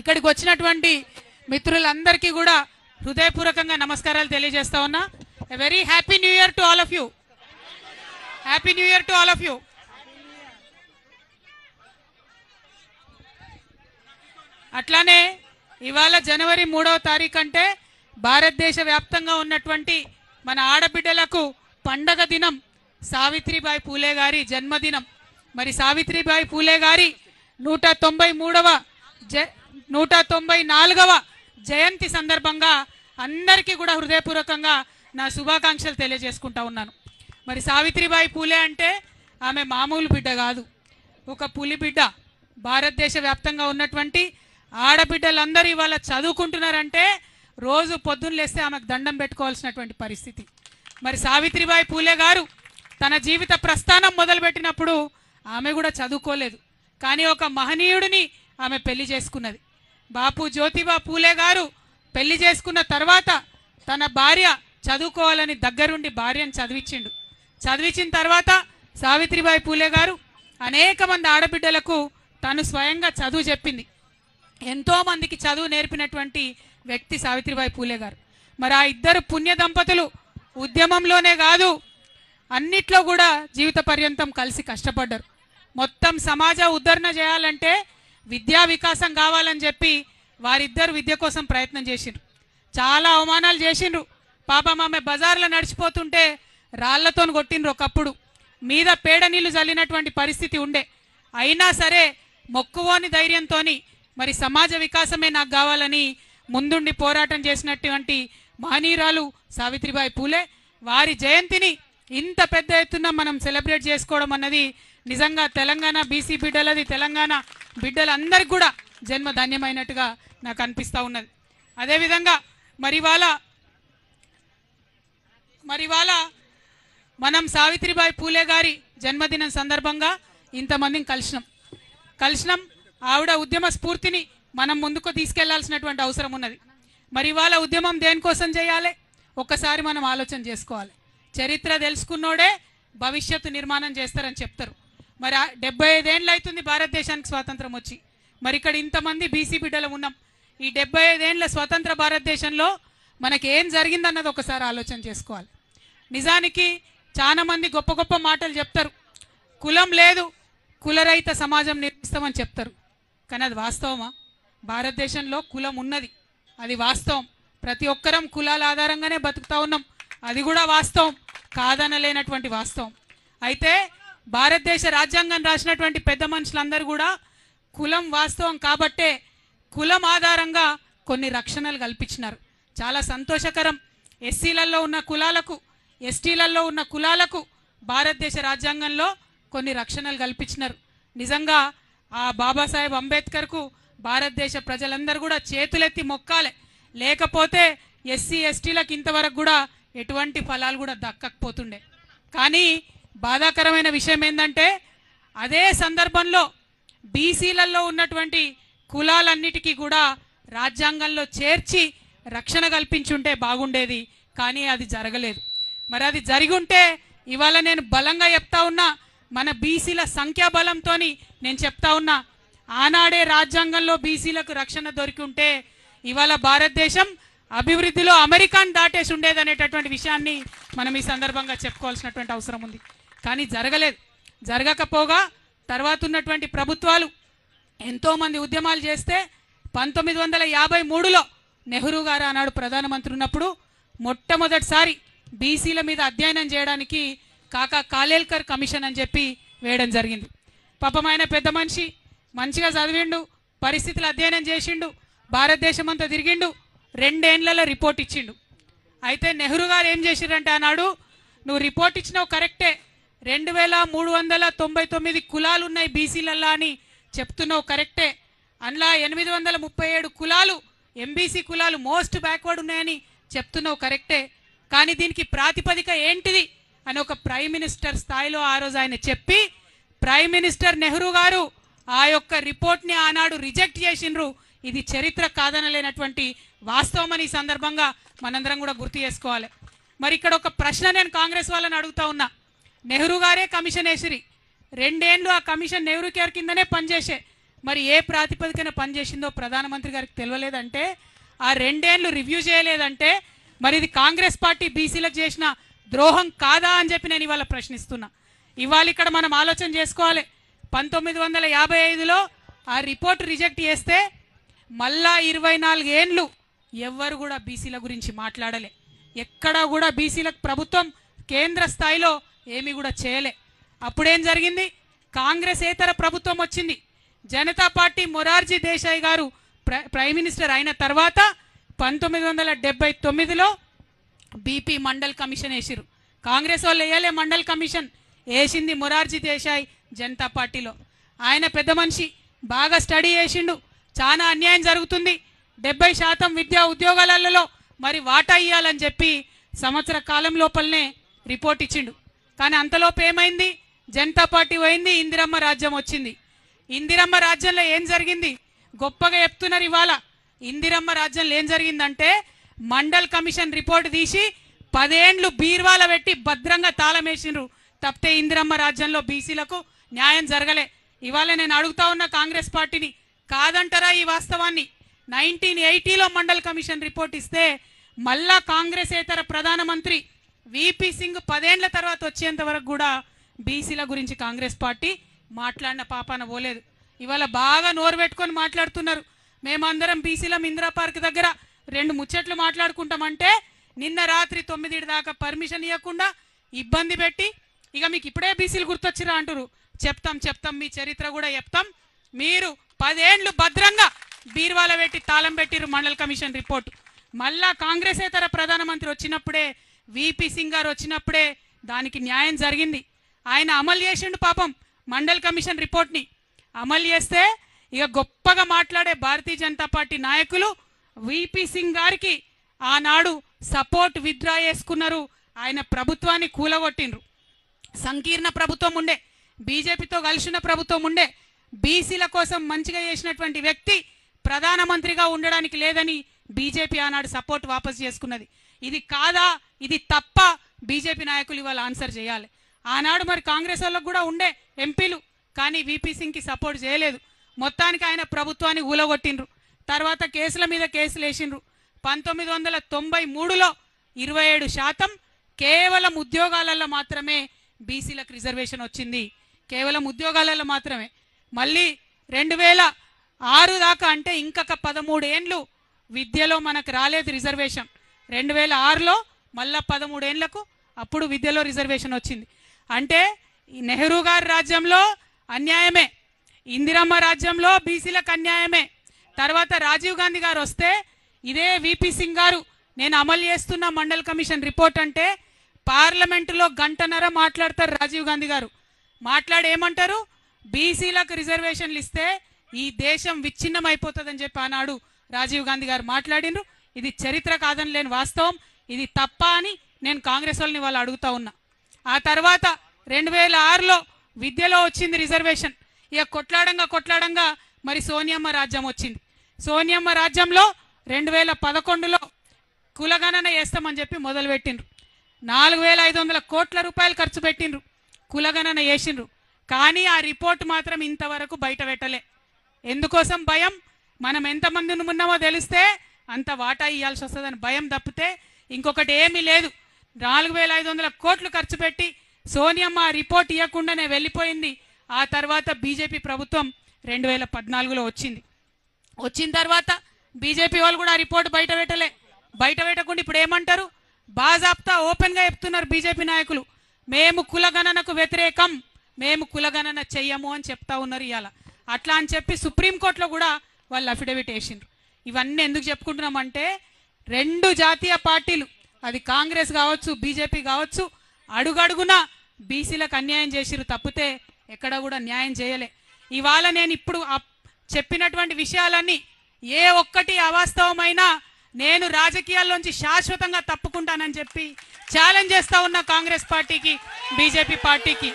ఇక్కడికి వచ్చినటువంటి మిత్రులందరికీ కూడా హృదయపూర్వకంగా నమస్కారాలు తెలియజేస్తా ఉన్నా. Very happy new year to all of you happy new year to all of you అట్లానే ఇవాళ జనవరి మూడవ తారీఖు అంటే భారతదేశ వ్యాప్తంగా ఉన్నటువంటి మన ఆడబిడ్డలకు పండగ దినం సావిత్రిబాయి పూలే గారి జన్మదినం. మరి సావిత్రిబాయి పూలే గారి నూట తొంభై మూడవ జ నూట తొంభై నాలుగవ జయంతి సందర్భంగా అందరికీ కూడా హృదయపూర్వకంగా నా శుభాకాంక్షలు తెలియజేసుకుంటా ఉన్నాను. మరి సావిత్రిబాయి పూలే అంటే ఆమె మామూలు బిడ్డ కాదు. ఒక పులి బిడ్డ భారతదేశ వ్యాప్తంగా ఉన్నటువంటి ఆడబిడ్డలందరూ ఇవాళ చదువుకుంటున్నారంటే రోజు పొద్దున్న లేస్తే ఆమెకు దండం పెట్టుకోవాల్సినటువంటి పరిస్థితి. మరి సావిత్రిబాయి పూలే గారు తన జీవిత ప్రస్థానం మొదలుపెట్టినప్పుడు ఆమె కూడా చదువుకోలేదు. కానీ ఒక మహనీయుడిని ఆమె పెళ్ళి చేసుకున్నది. బాపు జ్యోతిబా పూలే గారు పెళ్ళి చేసుకున్న తర్వాత తన భార్య చదువుకోవాలని దగ్గరుండి భార్యను చదివించిండు చదివించిన తర్వాత సావిత్రిబాయి పూలే గారు అనేక మంది ఆడబిడ్డలకు తను స్వయంగా చదువు చెప్పింది. ఎంతో మందికి చదువు నేర్పినటువంటి వ్యక్తి సావిత్రిబాయి పూలే గారు. మరి ఆ ఇద్దరు పుణ్య దంపతులు ఉద్యమంలోనే కాదు అన్నిట్లో కూడా జీవిత పర్యంతం కలిసి కష్టపడ్డారు. మొత్తం సమాజ ఉద్ధరణ చేయాలంటే విద్యా వికాసం కావాలని చెప్పి వారిద్దరు విద్య కోసం ప్రయత్నం చేసిండ్రు. చాలా అవమానాలు చేసిండ్రు. పాపం ఆమె బజార్లో నడిచిపోతుంటే రాళ్ళతో కొట్టిండ్రు ఒకప్పుడు. మీద పేడ నీళ్ళు చల్లినటువంటి పరిస్థితి ఉండే. అయినా సరే మొక్కువోని ధైర్యంతోని మరి సమాజ వికాసమే నాకు కావాలని ముందుండి పోరాటం చేసినటువంటి మహనీయురాలు సావిత్రిబాయి పూలే. వారి జయంతిని ఇంత పెద్ద ఎత్తున మనం సెలబ్రేట్ చేసుకోవడం అన్నది నిజంగా తెలంగాణ బీసీ బిడ్డలది తెలంగాణ బిడ్డలందరికీ కూడా జన్మ ధన్యమైనట్టుగా నాకు అనిపిస్తూ ఉన్నది. అదేవిధంగా మరి వాళ్ళ మరి వాళ్ళ మనం సావిత్రిబాయి పూలే గారి జన్మదినం సందర్భంగా ఇంతమందిని కలిసినాం. కలిసినాం ఆవిడ ఉద్యమ స్ఫూర్తిని మనం ముందుకు తీసుకెళ్ళాల్సినటువంటి అవసరం ఉన్నది. మరి ఇవాళ ఉద్యమం దేనికోసం చేయాలి? ఒక్కసారి మనం ఆలోచన చేసుకోవాలి. చరిత్ర తెలుసుకున్నోడే భవిష్యత్తు నిర్మాణం చేస్తారని చెప్తారు. మరి డెబ్బై ఐదేళ్ళు అవుతుంది భారతదేశానికి స్వాతంత్రం వచ్చి. మరి ఇక్కడ ఇంతమంది బీసీ బిడ్డలు ఉన్నాం. ఈ డెబ్బై ఐదేళ్ళ స్వతంత్ర భారతదేశంలో మనకి ఏం జరిగిందన్నది ఒకసారి ఆలోచన చేసుకోవాలి. నిజానికి చాలామంది గొప్ప గొప్ప మాటలు చెప్తారు. కులం లేదు కులరహిత సమాజం నిర్మిస్తామని చెప్తారు. కానీ అది వాస్తవమా? భారతదేశంలో కులం ఉన్నది. అది వాస్తవం. ప్రతి ఒక్కరం కులాల ఆధారంగానే బతుకుతా ఉన్నాం. అది కూడా వాస్తవం. కాదనలేనటువంటి వాస్తవం. అయితే భారతదేశ రాజ్యాంగం రాసినటువంటి పెద్ద మనుషులందరూ కూడా కులం వాస్తవం కాబట్టే కులం ఆధారంగా కొన్ని రక్షణలు కల్పించినారు. చాలా సంతోషకరం. ఎస్సీలలో ఉన్న కులాలకు ఎస్టీలలో ఉన్న కులాలకు భారతదేశ రాజ్యాంగంలో కొన్ని రక్షణలు కల్పించినారు. నిజంగా ఆ బాబాసాహెబ్ అంబేద్కర్కు భారతదేశ ప్రజలందరూ కూడా చేతులెత్తి మొక్కాలి. లేకపోతే ఎస్సీ ఎస్టీలకు ఇంతవరకు కూడా ఎటువంటి ఫలాలు కూడా దక్కకపోతుండే. కానీ బాధాకరమైన విషయం ఏంటంటే అదే సందర్భంలో బీసీలలో ఉన్నటువంటి కులాలన్నిటికీ కూడా రాజ్యాంగంలో చేర్చి రక్షణ కల్పించుంటే బాగుండేది కానీ అది జరగలేదు. మరి అది జరిగి ఉంటే ఇవాళ నేను బలంగా చెప్తా ఉన్నా మన బీసీల సంఖ్యాబలంతో నేను చెప్తా ఉన్నా ఆనాడే రాజ్యాంగంలో బీసీలకు రక్షణ దొరికి ఉంటే ఇవాళ భారతదేశం అభివృద్ధిలో అమెరికాను దాటేసి ఉండేది అనేటటువంటి విషయాన్ని మనం ఈ సందర్భంగా చెప్పుకోవాల్సినటువంటి అవసరం ఉంది. కానీ జరగలేదు. జరగకపోగా తర్వాత ఉన్నటువంటి ప్రభుత్వాలు ఎంతోమంది ఉద్యమాలు చేస్తే పంతొమ్మిది వందల యాభై మూడులో నెహ్రూ గారు ఆనాడు ప్రధానమంత్రి ఉన్నప్పుడు మొట్టమొదటిసారి బీసీల మీద అధ్యయనం చేయడానికి కాకా కాలేల్కర్ కమిషన్ అని చెప్పి వేయడం జరిగింది. పాపం ఆయన పెద్ద మనిషి మంచిగా చదివిండు పరిస్థితులు అధ్యయనం చేసిండు భారతదేశం అంతా తిరిగిండు రెండేండ్లలో రిపోర్ట్ ఇచ్చిండు. అయితే నెహ్రూ గారు ఏం చేసిండ్రంటే ఆనాడు నువ్వు రిపోర్ట్ ఇచ్చినావు కరెక్టే రెండు వేల మూడు వందల తొంభై తొమ్మిది కులాలు ఉన్నాయి బీసీలల్లా అని చెప్తున్నావు కరెక్టే. అందులో ఎనిమిది వందల ముప్పై ఏడు కులాలు ఎంబీసీ కులాలు మోస్ట్ బ్యాక్వర్డ్ ఉన్నాయని చెప్తున్నావు కరెక్టే. కానీ దీనికి ప్రాతిపదిక ఏంటిది అని ఒక ప్రైమ్ మినిస్టర్ స్థాయిలో ఆ రోజు ఆయన చెప్పి ప్రైమ్ మినిస్టర్ నెహ్రూ గారు ఆ యొక్క రిపోర్ట్ని ఆనాడు రిజెక్ట్ చేసిండ్రు. ఇది చరిత్ర కాదనలేనటువంటి వాస్తవం అని ఈ సందర్భంగా మనందరం కూడా గుర్తు చేసుకోవాలి. మరి ఇక్కడ ఒక ప్రశ్న నేను కాంగ్రెస్ వాళ్ళని అడుగుతా ఉన్నా. నెహ్రూ గారే కమిషన్ వేసిరి. రెండేండ్లు ఆ కమిషన్ నెహ్రూ కేర్ కిందనే పనిచేసే. మరి ఏ ప్రాతిపదికన పనిచేసిందో ప్రధానమంత్రి గారికి తెలియలేదంటే ఆ రెండేండ్లు రివ్యూ చేయలేదంటే మరి ఇది కాంగ్రెస్ పార్టీ బీసీలకు చేసిన ద్రోహం కాదా అని చెప్పి నేను ఇవాళ ప్రశ్నిస్తున్నా. ఇవాళ ఇక్కడ మనం ఆలోచన చేసుకోవాలి. పంతొమ్మిది వందల యాభై ఐదులో ఆ రిపోర్ట్ రిజెక్ట్ చేస్తే మళ్ళా ఇరవై నాలుగేండ్లు ఎవ్వరు కూడా బీసీల గురించి మాట్లాడలే. ఎక్కడా కూడా బీసీలకు ప్రభుత్వం కేంద్ర స్థాయిలో ఏమీ కూడా చేయలే. అప్పుడేం జరిగింది? కాంగ్రెస్ ఏతర ప్రభుత్వం వచ్చింది. జనతా పార్టీ మొరార్జీ దేశాయ్ గారు ప్రైమ్ మినిస్టర్ అయిన తర్వాత పంతొమ్మిది వందల డెబ్బై తొమ్మిదిలో బీపీ మండల్ కమిషన్ వేసిరు కాంగ్రెస్ వాళ్ళు వేయలే మండల్ కమిషన్. వేసింది మొరార్జీ దేశాయ్ జనతా పార్టీలో. ఆయన పెద్ద మనిషి బాగా స్టడీ చేసిండు. చాలా అన్యాయం జరుగుతుంది. డెబ్బై శాతం విద్యా ఉద్యోగాలలో మరి వాటా ఇవ్వాలని చెప్పి సంవత్సర కాలం లోపలనే రిపోర్ట్ ఇచ్చిండు. కానీ అంతలోపు ఏమైంది? జనతా పార్టీ పోయింది ఇందిరమ్మ రాజ్యం వచ్చింది. ఇందిరమ్మ రాజ్యంలో ఏం జరిగింది? గొప్పగా చెప్తున్నారు ఇవాళ. ఇందిరమ్మ రాజ్యంలో ఏం జరిగిందంటే మండల్ కమిషన్ రిపోర్ట్ తీసి పదేండ్లు బీర్వాల పెట్టి భద్రంగా తాళమేసిండ్రు తప్పితే ఇందిరమ్మ రాజ్యంలో బీసీలకు న్యాయం జరగలే. ఇవాళ నేను అడుగుతా ఉన్న కాంగ్రెస్ పార్టీని కాదంటారా ఈ వాస్తవాన్ని? నైన్టీన్ ఎయిటీలో మండల్ కమిషన్ రిపోర్ట్ ఇస్తే మళ్ళా కాంగ్రెస్ ఏతర ప్రధానమంత్రి విపి సింగ్ పదేండ్ల తర్వాత వచ్చేంత వరకు కూడా బీసీల గురించి కాంగ్రెస్ పార్టీ మాట్లాడిన పాపాన పోలేదు. ఇవాళ బాగా నోరు పెట్టుకొని మాట్లాడుతున్నారు. మేమందరం బీసీలం ఇందిరా పార్క్ దగ్గర రెండు ముచ్చట్లు మాట్లాడుకుంటామంటే నిన్న రాత్రి తొమ్మిది దాకా పర్మిషన్ ఇవ్వకుండా ఇబ్బంది పెట్టి ఇక మీకు ఇప్పుడే బీసీలు గుర్తొచ్చిరా అంటారు చెప్తాం చెప్తాం మీ చరిత్ర కూడా చెప్తాం. మీరు పదేండ్లు భద్రంగా బీర్వాల పెట్టి తాళం పెట్టిరు మండల్ కమిషన్ రిపోర్ట్. మళ్ళా కాంగ్రెస్ ఏతర ప్రధానమంత్రి వచ్చినప్పుడే విపి సింగ్ గారు వచ్చినప్పుడే దానికి న్యాయం జరిగింది. ఆయన అమలు చేసిండు పాపం మండల్ కమిషన్ రిపోర్ట్ని. అమలు చేస్తే ఇక గొప్పగా మాట్లాడే భారతీయ జనతా పార్టీ నాయకులు విపి సింగ్ గారికి ఆనాడు సపోర్ట్ విత్డ్రా చేసుకున్నారు. ఆయన ప్రభుత్వాన్ని కూలగొట్టిండ్రు. సంకీర్ణ ప్రభుత్వం ఉండే బీజేపీతో కలిసిన ప్రభుత్వం ఉండే బీసీల కోసం మంచిగా చేసినటువంటి వ్యక్తి ప్రధానమంత్రిగా ఉండడానికి లేదని బీజేపీ ఆనాడు సపోర్ట్ వాపస్ చేసుకున్నది. ఇది కాదా? ఇది తప్ప బీజేపీ నాయకులు ఇవాళ ఆన్సర్ చేయాలి. ఆనాడు మరి కాంగ్రెస్ వాళ్ళకు కూడా ఉండే ఎంపీలు కానీ వీపీ సింగ్కి సపోర్ట్ చేయలేదు. మొత్తానికి ఆయన ప్రభుత్వాన్ని ఊలగొట్టిండ్రు. తర్వాత కేసుల మీద కేసులు వేసిండ్రు. పంతొమ్మిది వందల తొంభై మూడులో ఇరవై ఏడు శాతం కేవలం ఉద్యోగాలలో మాత్రమే బీసీలకు రిజర్వేషన్ వచ్చింది. కేవలం ఉద్యోగాలలో మాత్రమే. మళ్ళీ రెండు వేల ఆరు దాకా అంటే ఇంకొక పదమూడు ఏండ్లు విద్యలో మనకు రాలేదు రిజర్వేషన్. రెండు వేల ఆరులో మళ్ళా పదమూడేండ్లకు అప్పుడు విద్యలో రిజర్వేషన్ వచ్చింది. అంటే ఈ నెహ్రూ గారి రాజ్యంలో అన్యాయమే ఇందిరమ్మ రాజ్యంలో బీసీలకు అన్యాయమే. తర్వాత రాజీవ్ గాంధీ గారు వస్తే ఇదే విపి సింగ్ గారు నేను అమలు చేస్తున్న మండల్ కమిషన్ రిపోర్ట్ అంటే పార్లమెంటులో గంటన్నర మాట్లాడతారు రాజీవ్ గాంధీ గారు. మాట్లాడి ఏమంటారు బీసీలకు రిజర్వేషన్లు ఇస్తే ఈ దేశం విచ్ఛిన్నం అయిపోతుందని చెప్పి ఆనాడు రాజీవ్ గాంధీ గారు మాట్లాడిండ్రు. ఇది చరిత్ర కాదని లేని వాస్తవం ఇది తప్ప అని నేను కాంగ్రెస్ వాళ్ళని వాళ్ళు అడుగుతా ఉన్నా. ఆ తర్వాత రెండు వేల ఆరులో విద్యలో వచ్చింది రిజర్వేషన్. ఇక కొట్లాడంగా కొట్లాడంగా మరి సోనియమ్మ రాజ్యం వచ్చింది. సోనియమ్మ రాజ్యంలో రెండు వేల పదకొండులో కులగణన చేస్తామని చెప్పి మొదలుపెట్టిండ్రు. నాలుగు వేల ఐదు వందల కోట్ల రూపాయలు ఖర్చు పెట్టిండ్రు. కులగణన చేసిండ్రు. కానీ ఆ రిపోర్ట్ మాత్రం ఇంతవరకు బయట పెట్టలే. ఎందుకోసం భయం? మనం ఎంతమంది ఉన్నామో తెలిస్తే అంత వాటా ఇవ్వాల్సి వస్తుందని భయం తప్పితే ఇంకొకటి ఏమీ లేదు. నాలుగు వేల ఐదు వందల కోట్లు ఖర్చు పెట్టి సోనియమ్మ రిపోర్ట్ ఇవ్వకుండానే వెళ్ళిపోయింది. ఆ తర్వాత బీజేపీ ప్రభుత్వం రెండు వేల పద్నాలుగులో వచ్చింది. వచ్చిన తర్వాత బీజేపీ వాళ్ళు కూడా ఆ రిపోర్ట్ బయట పెట్టలే. బయట పెట్టకుండా ఇప్పుడు ఏమంటారు? బాజాప్తా ఓపెన్గా చెప్తున్నారు బీజేపీ నాయకులు. మేము కులగణనకు వ్యతిరేకం. మేము కులగణన చెయ్యము అని చెప్తా ఉన్నారు ఇవాళ అట్లా అని చెప్పి సుప్రీంకోర్టులో కూడా వాళ్ళు అఫిడవిట్ వేసిండ్రు. ఇవన్నీ ఎందుకు చెప్పుకుంటున్నామంటే రెండు జాతీయ పార్టీలు అది కాంగ్రెస్ కావచ్చు బీజేపీ కావచ్చు అడుగడుగున బీసీలకు అన్యాయం చేసిరు తప్పితే ఎక్కడ కూడా న్యాయం చేయలే. ఇవాళ నేను ఇప్పుడు చెప్పినటువంటి విషయాలన్నీ ఏ ఒక్కటి అవాస్తవమైనా నేను రాజకీయాల్లోంచి శాశ్వతంగా తప్పుకుంటానని చెప్పి ఛాలెంజ్ చేస్తా ఉన్నా కాంగ్రెస్ పార్టీకి బీజేపీ పార్టీకి.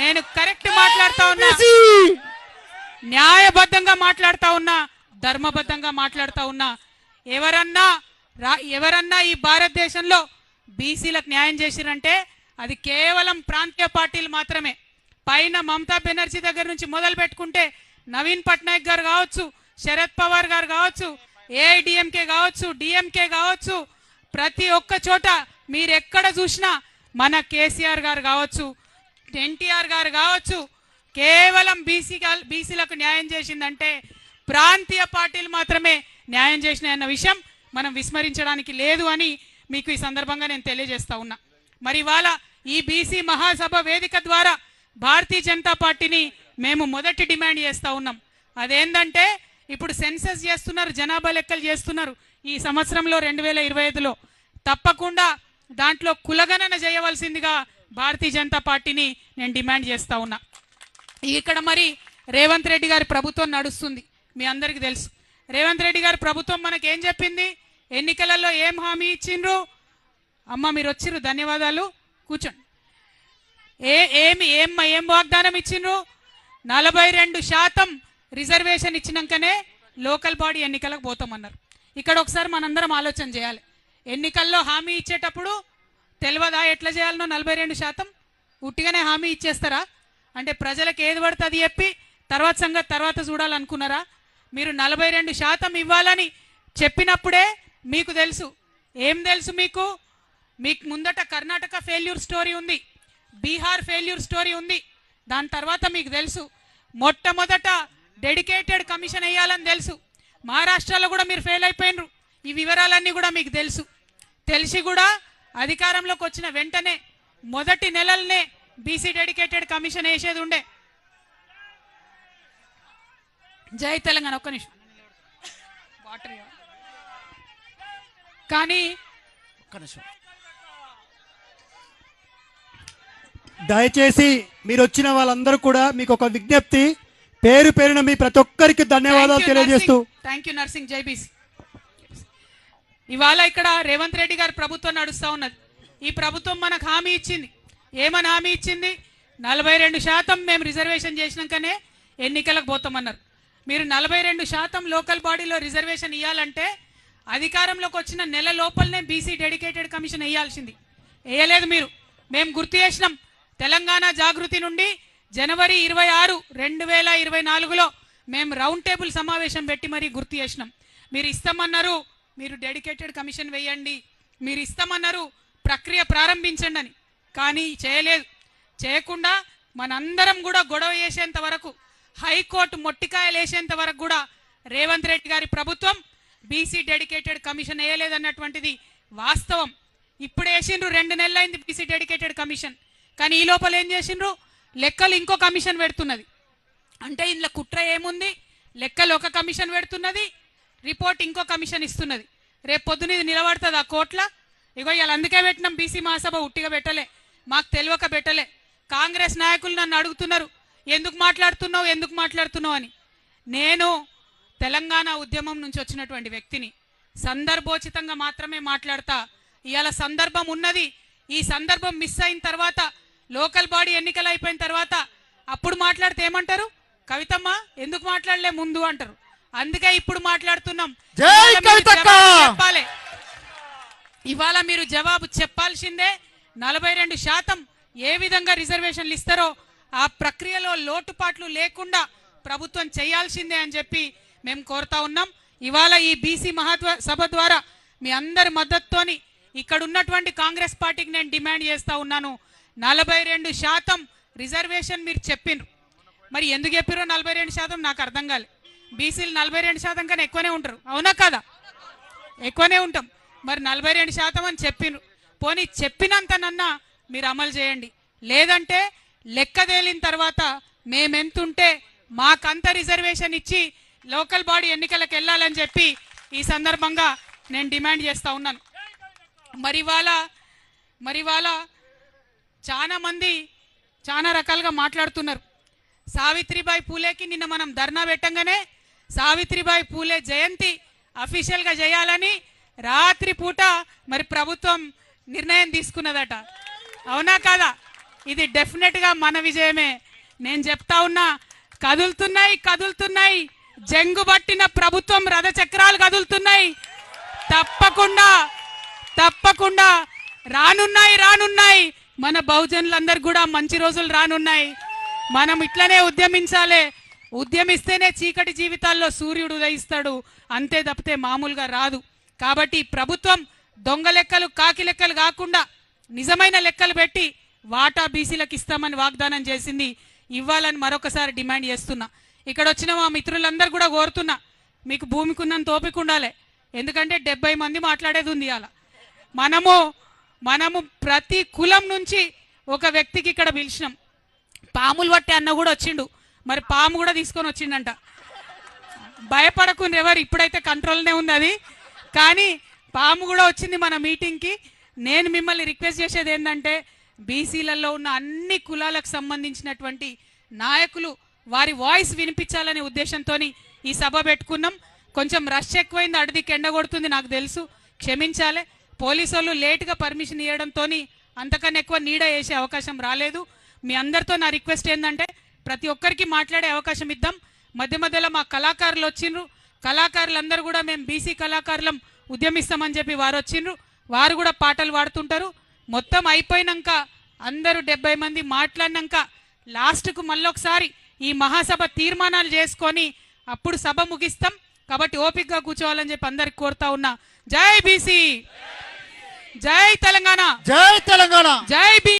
నేను కరెక్ట్ మాట్లాడుతా ఉన్నా న్యాయబద్ధంగా మాట్లాడుతా ఉన్నా ధర్మబద్ధంగా మాట్లాడుతూ ఉన్నా ఎవరన్నా రా ఎవరన్నా ఈ భారతదేశంలో బీసీలకు న్యాయం చేసిరంటే అది కేవలం ప్రాంతీయ పార్టీలు మాత్రమే. పైన మమతా బెనర్జీ దగ్గర నుంచి మొదలు పెట్టుకుంటే నవీన్ పట్నాయక్ గారు కావచ్చు శరద్ పవార్ గారు కావచ్చు ఏఐడిఎంకే కావచ్చు డిఎంకే కావచ్చు ప్రతి ఒక్క చోట మీరు ఎక్కడ చూసినా మన కేసీఆర్ గారు కావచ్చు ఎన్టీఆర్ గారు కావచ్చు కేవలం బీసీ బీసీలకు న్యాయం చేసిందంటే ప్రాంతీయ పార్టీలు మాత్రమే న్యాయం చేసినాయి అన్న విషయం మనం విస్మరించడానికి లేదు అని మీకు ఈ సందర్భంగా నేను తెలియజేస్తా ఉన్నా. మరి ఇవాళ ఈ బీసీ మహాసభ వేదిక ద్వారా భారతీయ జనతా పార్టీని మేము మొదటి డిమాండ్ చేస్తూ ఉన్నాం. అదేంటంటే ఇప్పుడు సెన్సస్ చేస్తున్నారు జనాభా లెక్కలు చేస్తున్నారు. ఈ సంవత్సరంలో రెండు వేల ఇరవై ఐదులో తప్పకుండా దాంట్లో కులగణన చేయవలసిందిగా భారతీయ జనతా పార్టీని నేను డిమాండ్ చేస్తూ ఉన్నా. ఇక్కడ మరి రేవంత్ రెడ్డి గారి ప్రభుత్వం నడుస్తుంది. మీ అందరికీ తెలుసు. రేవంత్ రెడ్డి గారు ప్రభుత్వం మనకేం ఏం చెప్పింది? ఎన్నికలలో ఏం హామీ ఇచ్చిండ్రు? అమ్మ మీరు వచ్చిర్రు ధన్యవాదాలు. కూర్చోండి. ఏ ఏమి ఏం ఏం వాగ్దానం ఇచ్చిండ్రు? నలభై రెండు శాతం రిజర్వేషన్ ఇచ్చినాకనే లోకల్ బాడీ ఎన్నికలకు పోతామన్నారు. ఇక్కడ ఒకసారి మనందరం ఆలోచన చేయాలి. ఎన్నికల్లో హామీ ఇచ్చేటప్పుడు తెలియదా ఎట్లా చేయాలనో? నలభై రెండు శాతం ఉట్టిగానే హామీ ఇచ్చేస్తారా? అంటే ప్రజలకు ఏది పడితే అది చెప్పి తర్వాత సంగతి తర్వాత చూడాలనుకున్నారా? మీరు నలభై రెండు శాతం ఇవ్వాలని చెప్పినప్పుడే మీకు తెలుసు. ఏం తెలుసు మీకు? మీకు ముందట కర్ణాటక ఫెయిల్యూర్ స్టోరీ ఉంది. బీహార్ ఫెయిల్యూర్ స్టోరీ ఉంది. దాని తర్వాత మీకు తెలుసు. మొట్టమొదట డెడికేటెడ్ కమిషన్ వేయాలని తెలుసు. మహారాష్ట్రలో కూడా మీరు ఫెయిల్ అయిపోయినరు. ఈ వివరాలన్నీ కూడా మీకు తెలుసు. తెలిసి కూడా అధికారంలోకి వచ్చిన వెంటనే మొదటి నెలలనే బీసీ డెడికేటెడ్ కమిషన్ వేసేది ఉండే. జై తెలంగాణ ఒక్క నిమిషం. వాటర్. కానీ ఒక్క నిమిషం. దయచేసి మీరు వచ్చిన వాళ్ళందరూ కూడా మీకు ఒక విజ్ఞప్తి పేరు పేరున మీ ప్రతి ఒక్కరికి ధన్యవాదాలు తెలియజేస్తూ. థ్యాంక్ యూ నర్సింగ్ జైబీసీ ఇవాళ ఇక్కడ రేవంత్ రెడ్డి గారి ప్రభుత్వం నడుస్తూ ఉన్నది. ఈ ప్రభుత్వం మనకు హామీ ఇచ్చింది. ఏమని హామీ ఇచ్చింది? నలభై రెండు శాతం మేము రిజర్వేషన్ చేసినాకనే ఎన్నికలకు పోతామన్నారు. మీరు నలభై రెండు శాతం లోకల్ బాడీలో రిజర్వేషన్ ఇవ్వాలంటే అధికారంలోకి వచ్చిన నెల లోపలనే బీసీ డెడికేటెడ్ కమిషన్ వేయాల్సింది. వేయలేదు మీరు. మేము గుర్తు చేసినాం. తెలంగాణ జాగృతి నుండి జనవరి ఇరవై ఆరు రెండు వేల ఇరవై నాలుగులో మేము రౌండ్ టేబుల్ సమావేశం పెట్టి మరీ గుర్తు చేసినాం. మీరు ఇస్తామన్నారు మీరు డెడికేటెడ్ కమిషన్ వేయండి. మీరు ఇస్తామన్నారు ప్రక్రియ ప్రారంభించండి అని. కానీ చేయలేదు. చేయకుండా మనందరం కూడా గొడవ చేసేంత వరకు హైకోర్టు మొట్టికాయలేసేంత వరకు కూడా రేవంత్ రెడ్డి గారి ప్రభుత్వం బీసీ డెడికేటెడ్ కమిషన్ వేయలేదన్నటువంటిది వాస్తవం. ఇప్పుడు వేసిండ్రు రెండు నెలలైంది బీసీ డెడికేటెడ్ కమిషన్. కానీ ఈ లోపల ఏం చేసిండ్రు? లెక్కలు ఇంకో కమిషన్ పెడుతున్నది. అంటే ఇందులో కుట్ర ఏముంది? లెక్కలు ఒక కమిషన్ పెడుతున్నది రిపోర్ట్ ఇంకో కమిషన్ ఇస్తున్నది. రేపు పొద్దున ఇది నిలబడుతుంది ఆ కోట్ల ఇగో ఇవాళ అందుకే పెట్టినాం బీసీ మహాసభ ఉట్టిగా పెట్టలే. మాకు తెలియక పెట్టలే. కాంగ్రెస్ నాయకులు నన్ను అడుగుతున్నారు ఎందుకు మాట్లాడుతున్నావు ఎందుకు మాట్లాడుతున్నావు అని. నేను తెలంగాణ ఉద్యమం నుంచి వచ్చినటువంటి వ్యక్తిని సందర్భోచితంగా మాత్రమే మాట్లాడతా. ఇవాళ సందర్భం ఉన్నది ఈ సందర్భం మిస్ అయిన తర్వాత లోకల్ బాడీ ఎన్నికలు అయిపోయిన తర్వాత అప్పుడు మాట్లాడితే ఏమంటారు? కవితమ్మ ఎందుకు మాట్లాడలే ముందు అంటారు. అందుకే ఇప్పుడు మాట్లాడుతున్నాం. చెప్పాలి. ఇవాళ మీరు జవాబు చెప్పాల్సిందే నలభై రెండు శాతం ఏ విధంగా రిజర్వేషన్లు ఇస్తారో ఆ ప్రక్రియలో లోటుపాట్లు లేకుండా ప్రభుత్వం చేయాల్సిందే అని చెప్పి మేము కోరుతా ఉన్నాం. ఇవాళ ఈ బీసీ మహాత్వ సభ ద్వారా మీ అందరి మద్దతుతోని ఇక్కడ ఉన్నటువంటి కాంగ్రెస్ పార్టీకి నేను డిమాండ్ చేస్తా ఉన్నాను. నలభై రెండు శాతం రిజర్వేషన్ మీరు చెప్పిండ్రు మరి ఎందుకు చెప్పారో నలభై రెండు శాతం? నాకు అర్థం కాలే. బీసీలు నలభై రెండు శాతం కన్నా ఎక్కువనే ఉంటారు. అవునా కదా? ఎక్కువనే ఉంటాం. మరి నలభై రెండు శాతం అని చెప్పిండ్రు పోనీ చెప్పినంతనన్నా మీరు అమలు చేయండి. లేదంటే లెక్క తేలిన తర్వాత మేమెంతుంటే మాకంత రిజర్వేషన్ ఇచ్చి లోకల్ బాడీ ఎన్నికలకు వెళ్ళాలని చెప్పి ఈ సందర్భంగా నేను డిమాండ్ చేస్తూ ఉన్నాను. మరి ఇవాళ మరి ఇవాళ చాలామంది చాలా రకాలుగా మాట్లాడుతున్నారు. సావిత్రిబాయి పూలేకి నిన్న మనం ధర్నా పెట్టంగానే సావిత్రిబాయి పూలే జయంతి అఫీషియల్గా చేయాలని రాత్రి పూట మరి ప్రభుత్వం నిర్ణయం తీసుకున్నదట. అవునా కాదా? ఇది డెఫినెట్గా మన విజయమే. నేను చెప్తా ఉన్నా కదులుతున్నాయి కదులుతున్నాయి. జంగు పట్టిన ప్రభుత్వం రథచక్రాలు కదులుతున్నాయి. తప్పకుండా తప్పకుండా. రానున్నాయి రానున్నాయి. మన బహుజనులందరు కూడా మంచి రోజులు రానున్నాయి. మనం ఇట్లనే ఉద్యమించాలి. ఉద్యమిస్తేనే చీకటి జీవితాల్లో సూర్యుడు ఉదయిస్తాడు. అంతే తప్పితే మామూలుగా రాదు. కాబట్టి ప్రభుత్వం దొంగ లెక్కలు కాకి లెక్కలు కాకుండా నిజమైన లెక్కలు పెట్టి వాటా బీసీలకు ఇస్తామని వాగ్దానం చేసింది. ఇవ్వాలని మరొకసారి డిమాండ్ చేస్తున్నా. ఇక్కడ వచ్చిన మా మిత్రులందరూ కూడా కోరుతున్నా మీకు భూమికి ఉన్నంత ఓపిక ఉండాలి. ఎందుకంటే డెబ్బై మంది మాట్లాడేది ఉంది అలా మనము మనము ప్రతి కులం నుంచి ఒక వ్యక్తికి ఇక్కడ పిలిచినాం. పాములు పట్టే అన్న కూడా వచ్చిండు. మరి పాము కూడా తీసుకొని వచ్చిండంట. భయపడకుండా ఎవరు? ఇప్పుడైతే కంట్రోల్నే ఉంది అది. కానీ పాము కూడా వచ్చింది మన మీటింగ్కి. నేను మిమ్మల్ని రిక్వెస్ట్ చేసేది ఏంటంటే బీసీలలో ఉన్న అన్ని కులాలకు సంబంధించినటువంటి నాయకులు వారి వాయిస్ వినిపించాలనే ఉద్దేశంతో ఈ సభ పెట్టుకున్నాం. కొంచెం రష్ ఎక్కువైంది అడిదికి ఎండగొడుతుంది నాకు తెలుసు. క్షమించాలి. పోలీసు వాళ్ళు లేట్గా పర్మిషన్ ఇవ్వడంతో అంతకన్నా ఎక్కువ నీడ వేసే అవకాశం రాలేదు. మీ అందరితో నా రిక్వెస్ట్ ఏంటంటే ప్రతి ఒక్కరికి మాట్లాడే అవకాశం ఇద్దాం. మధ్య మధ్యలో మా కళాకారులు వచ్చిండ్రు. కళాకారులందరూ కూడా మేము బీసీ కళాకారులం ఉద్యమిస్తామని చెప్పి వారు వచ్చిండ్రు. వారు కూడా పాటలు పాడుతుంటారు. మొత్తం అయిపోయినాక అందరూ డెబ్బై మంది మాట్లాడినాక లాస్ట్కు మళ్ళొకసారి ఈ మహాసభ తీర్మానాలు చేసుకొని అప్పుడు సభ ముగిస్తాం. కాబట్టి ఓపికగా కూర్చోవాలని చెప్పి అందరికి కోరుతా ఉన్నా. జై బీసీ! జై తెలంగాణ! జై తెలంగాణ! జై బీ